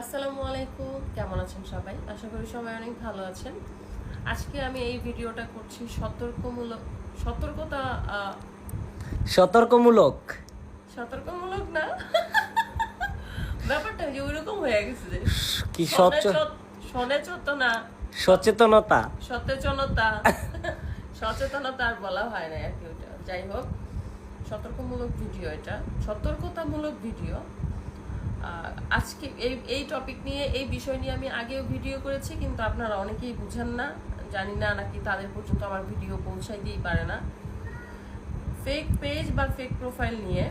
আসসালামু আলাইকুম। কেমন আছেন সবাই? আশা করি সবাই অনেক ভালো আছেন। আজকে আমি এই ভিডিওটা করছি সতর্কমূলক সতর্কতা সতর্কমূলক। সতর্কমূলক না? ব্যাপারটা যে ওইরকম হয়ে গেছে যে। কি সচ সচেতনা সচেতনতা। সচেতনতা সচেতনতা আর বলা হয় না আর কি ওটা যাই হোক সতর্কমূলক ভিডিও এটা। সতর্কতামূলক ভিডিও। আজকে এই এই টপিক নিয়ে, এই বিষয় নিয়ে আমি আগেও ভিডিও করেছি, কিন্তু আপনারা অনেকেই বুঝেন না। জানি না নাকি তাদের পর্যন্ত আমার ভিডিও পৌঁছাই দিয়েই পারে না। ফেক পেজ বা ফেক প্রোফাইল নিয়ে,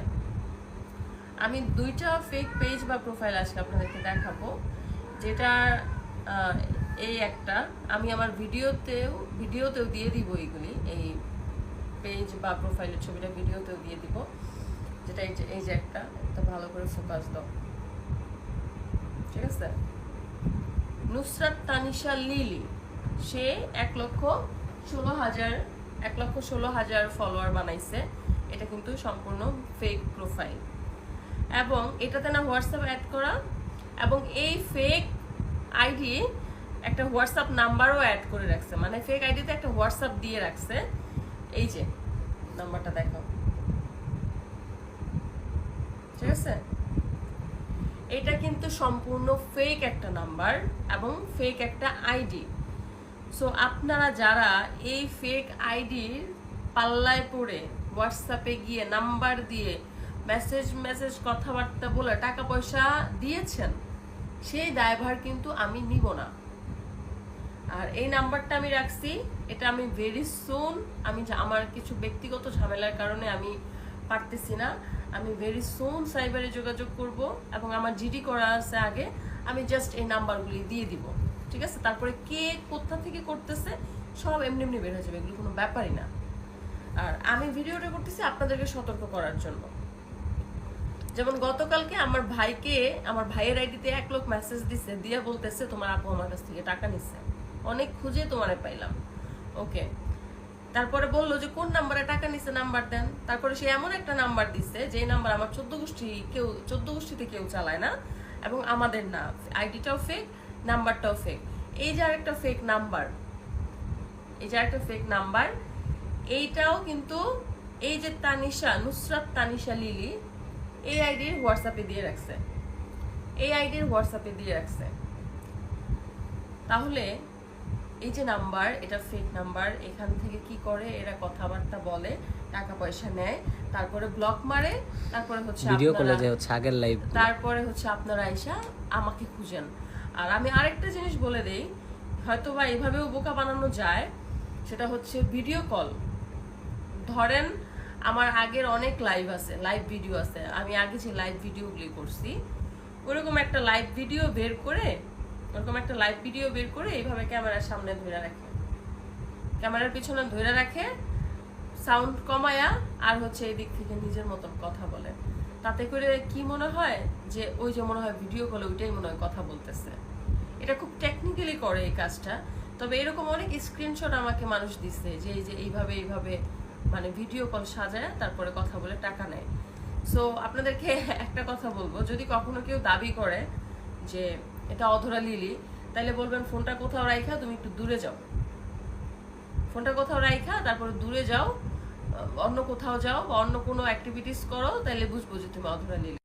আমি দুইটা ফেক পেজ বা প্রোফাইল আজকে আপনাদেরকে দেখাবো, যেটা এই একটা। আমি আমার ভিডিওতেও ভিডিওতেও দিয়ে দিব এইগুলি, এই পেজ বা প্রোফাইলের ছবিটা ভিডিওতেও দিয়ে দিব, যেটা এই যে এই যে একটা একটা ভালো করে ফোকাস দাও। ঠিক আছে? নুসরাত তানিশা লিলি, সে এক লক্ষ ষোলো হাজার, এক লক্ষ ষোলো হাজার ফলোয়ার বানাইছে। এটা কিন্তু সম্পূর্ণ ফেক প্রোফাইল এবং এটাতে না হোয়াটসঅ্যাপ অ্যাড করা এবং এই ফেক আইডি একটা হোয়াটসঅ্যাপ নাম্বারও অ্যাড করে রাখছে। মানে ফেক আইডিতে একটা হোয়াটসঅ্যাপ দিয়ে রাখছে। এই যে, নাম্বারটা দেখো। ঠিক আছে? এটা কিন্তু সম্পূর্ণ ফেক একটা নাম্বার এবং ফেক একটা আইডি সো আপনারা যারা এই ফেক আইডির পাল্লায় পড়ে হোয়াটসঅ্যাপে গিয়ে নাম্বার দিয়ে মেসেজ মেসেজ কথাবার্তা বলে টাকা পয়সা দিয়েছেন, সেই দায়ভার কিন্তু আমি নিব না। আর এই নাম্বারটা আমি রাখছি, এটা আমি ভেরি সুন আমি আমার কিছু ব্যক্তিগত ঝামেলার কারণে আমি পারতেছি না। আমি ভেরি সুন সাইবারে যোগাযোগ করব এবং আমার জিডি করা আছে আগে। আমি জাস্ট এই নাম্বারগুলি দিয়ে দিব। ঠিক আছে? তারপরে কে কোথা থেকে করতেছে সব এমনি এমনি বের হয়ে যাবে। এগুলো কোনো ব্যাপারই না। আর আমি ভিডিওটা করতেছি আপনাদেরকে সতর্ক করার জন্য। যেমন গতকালকে আমার ভাইকে, আমার ভাইয়ের আইডিতে এক লোক মেসেজ দিছে, দিয়ে বলতেছে, তোমার আপু আমার কাছ থেকে টাকা নিচ্ছে অনেক খুঁজে তোমারে পাইলাম। ওকে তারপরে বলল যে, কোন নাম্বারে টাকা নিছে? নাম্বার দেন। তারপরে সে এমন একটা নাম্বার দিছে যে নাম্বার আমার চোদ্দ গোষ্ঠী কেউ, চোদ্দ গোষ্ঠীতে কেউ চালায় না এবং আমাদের না। আইডিটাও ফেক নাম্বারটাও ফেক এই যে আরেকটা ফেক নাম্বার, এই যে একটা ফেক নাম্বার, এইটাও কিন্তু এই যে তানিশা, নুসরাত তানিশা লিলি, এই আইডির হোয়াটসঅ্যাপে দিয়ে রাখছে। এই আইডির হোয়াটসঅ্যাপে দিয়ে রাখছে। তাহলে এই যে নাম্বার এটা ফেক নাম্বার এখান থেকে কি করে এরা কথাবার্তা বলে টাকা পয়সা নেয় তারপরে ব্লক মারে তারপরে হচ্ছে ভিডিও করলে আপনারা- যে হচ্ছে আগের লাইভ তারপরে হচ্ছে আপনারা আইসা আমাকে খুঁজেন। আর আমি আরেকটা জিনিস বলে দেই হয়তো বা এইভাবেও বোকা বানানো যায় সেটা হচ্ছে ভিডিও কল ধরেন আমার আগের অনেক লাইভ আছে লাইভ ভিডিও আছে আমি আগে যে লাইভ ভিডিওগুলি করছি ওরকম একটা লাইভ ভিডিও বের করে ওরকম একটা লাইভ ভিডিও বের করে এইভাবে ক্যামেরার সামনে ধরে রাখে। ক্যামেরার পিছনে ধরে রাখে সাউন্ড কমায়া আর হচ্ছে এই দিক থেকে নিজের মতন কথা বলে। তাতে করে কি মনে হয় যে ওই যে মনে হয় ভিডিও কলে ওইটাই মনে হয় কথা বলতেছে। এটা খুব টেকনিক্যালি করে এই কাজটা, তবে এরকম অনেক স্ক্রিনশট আমাকে মানুষ দিচ্ছে যে এই যে এইভাবে এইভাবে মানে ভিডিও কল সাজায়, তারপরে কথা বলে টাকা নেয়। সো আপনাদেরকে একটা কথা বলব, যদি কখনো কেউ দাবি করে যে এটা অধরা লিলি। তাহলে বলবেন, ফোনটা কোথাও রাইখা, তুমি একটু দূরে যাও। ফোনটা কোথাও রাইখা, তারপরে দূরে যাও অন্য কোথাও যাও বা অন্য কোনো অ্যাক্টিভিটিস করো তাহলে বুঝব যে তুমি অধরা লিলি।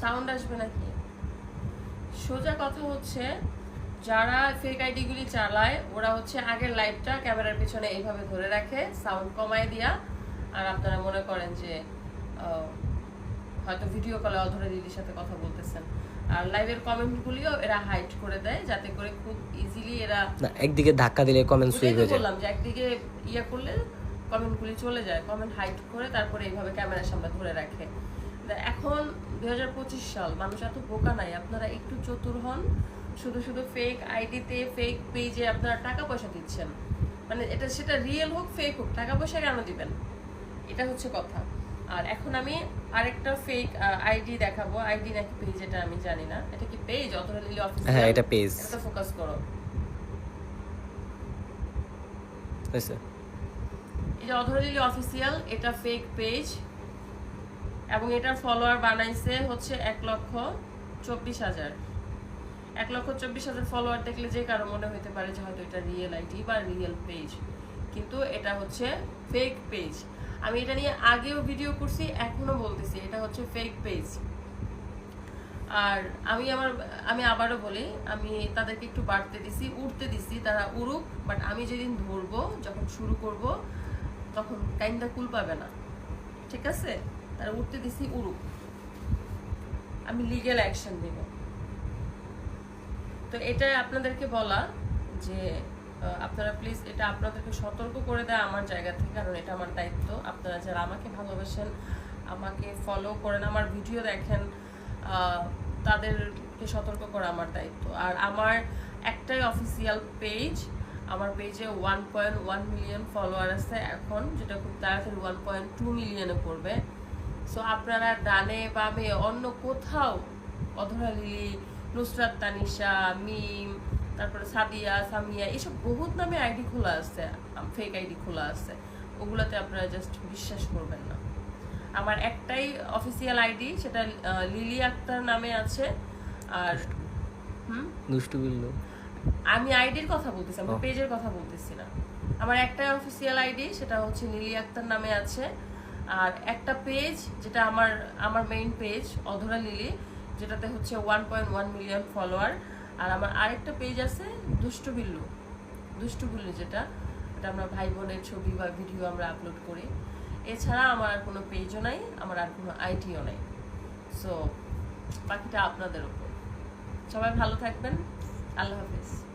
সাউন্ড আসবে নাকি? সোজা কথা হচ্ছে, যারা ফেক আইডিগুলি চালায়, ওরা হচ্ছে আগের লাইভটা ক্যামেরার পিছনে এইভাবে ধরে রাখে সাউন্ড কমায় দিয়া। আর আপনারা মনে করেন যে হয়তো ভিডিও কলে অধরে দিদির সাথে কথা বলতেছেন। আর লাইভের কমেন্টগুলিও এরা হাইড করে দেয় যাতে করে খুব ইজিলি এরা একদিকে ধাক্কা দিলে কমেন্ট সুইপ হয়ে যায়। বললাম যে একদিকে ইয়ে করলে কমেন্টগুলি চলে যায় কমেন্ট হাইড করে তারপরে এইভাবে ক্যামেরার সামনে ধরে রাখে। এখন দুই হাজার পঁচিশ সাল মানুষ এত বোকা নাই আপনারা একটু চতুর হন শুধু শুধু ফেক আইডিতে ফেক পেজে আপনারা টাকা পয়সা দিচ্ছেন। মানে এটা সেটা রিয়েল হোক ফেক হোক টাকা পয়সা কেন দিবেন? এটা হচ্ছে কথা। আর এখন আমি আরেকটা ফেক আইডি দেখাবো। আইডি নাকি পেজ এটা আমি জানি না। এটা কি পেজ অথবা লিলি অফিস হ্যাঁ এটা পেজ এটা ফোকাস করো। হয়েছে। এই যে অধরা লিলি অফিসিয়াল এটা ফেক পেজ এবং এটার ফলোয়ার বানাইছে হচ্ছে এক লক্ষ চব্বিশ হাজার। এক লক্ষ চব্বিশ হাজার ফলোয়ার দেখলে যে কারও মনে হতে পারে যে হয়তো এটা রিয়েল আইডি বা রিয়েল পেজ কিন্তু এটা হচ্ছে ফেক পেজ আমি এটা নিয়ে আগেও ভিডিও করছি, এখনও বলতেছি, এটা হচ্ছে ফেক পেজ আর আমি আমার, আমি আবারও বলি, আমি তাদেরকে একটু বাড়তে দিছি উঠতে দিছি, তারা উড়ুক বাট আমি যেদিন ধরবো, যখন শুরু করব, তখন কাইন্দা কুল পাবে না। ঠিক আছে? তারা উঠতে দিছি, উড়ুক। আমি লিগ্যাল অ্যাকশন দেব। তো এটা আপনাদেরকে বলা যে আপনারা প্লিজ এটা আপনাদেরকে সতর্ক করে দেয় আমার জায়গা থেকে, কারণ এটা আমার দায়িত্ব। আপনারা যারা আমাকে ভালোবাসেন, আমাকে ফলো করেন, আমার ভিডিও দেখেন তাদেরকে সতর্ক করা আমার দায়িত্ব। আর আমার একটাই অফিসিয়াল পেজ আমার পেজে one point one million follower আছে এখন, যেটা খুব তাড়াতাড়ি ওয়ান পয়েন্ট টু মিলিয়নে পড়বে। সো আপনারা ডানে বামে অন্য কোথাও অধরা লিলি নুসরাত, তানিশা, মিম তারপরে সাদিয়া সামিয়া এসব বহুত নামে আইডি খোলা আছে ফেক আইডি খোলা আছে। ওগুলোতে আপনারা জাস্ট বিশ্বাস করবেন না। আমার একটাই অফিসিয়াল আইডি সেটা লিলি আক্তার নামে আছে আর হুম? দুষ্টু বিল্লু। আমি আইডির কথা বলতেছি আমি পেজের কথা বলতেছি না। আমার একটাই অফিসিয়াল আইডি সেটা হচ্ছে লিলি আক্তার নামে আছে। আর একটা পেজ যেটা আমার আমার মেইন পেজ অধরা লিলি যেটাতে হচ্ছে one point one million follower আর আমার আরেকটা পেজ আছে, দুষ্টু বিল্লু। দুষ্টু বিল্লু যেটা, এটা আমরা ভাই বোনের ছবি বা ভিডিও আমরা আপলোড করি। এছাড়া আমার আর কোনো পেজও নাই, আমার আর কোনো আইডিও নাই। সো বাকিটা আপনাদের ওপর সবাই ভালো থাকবেন। আল্লাহ হাফিজ।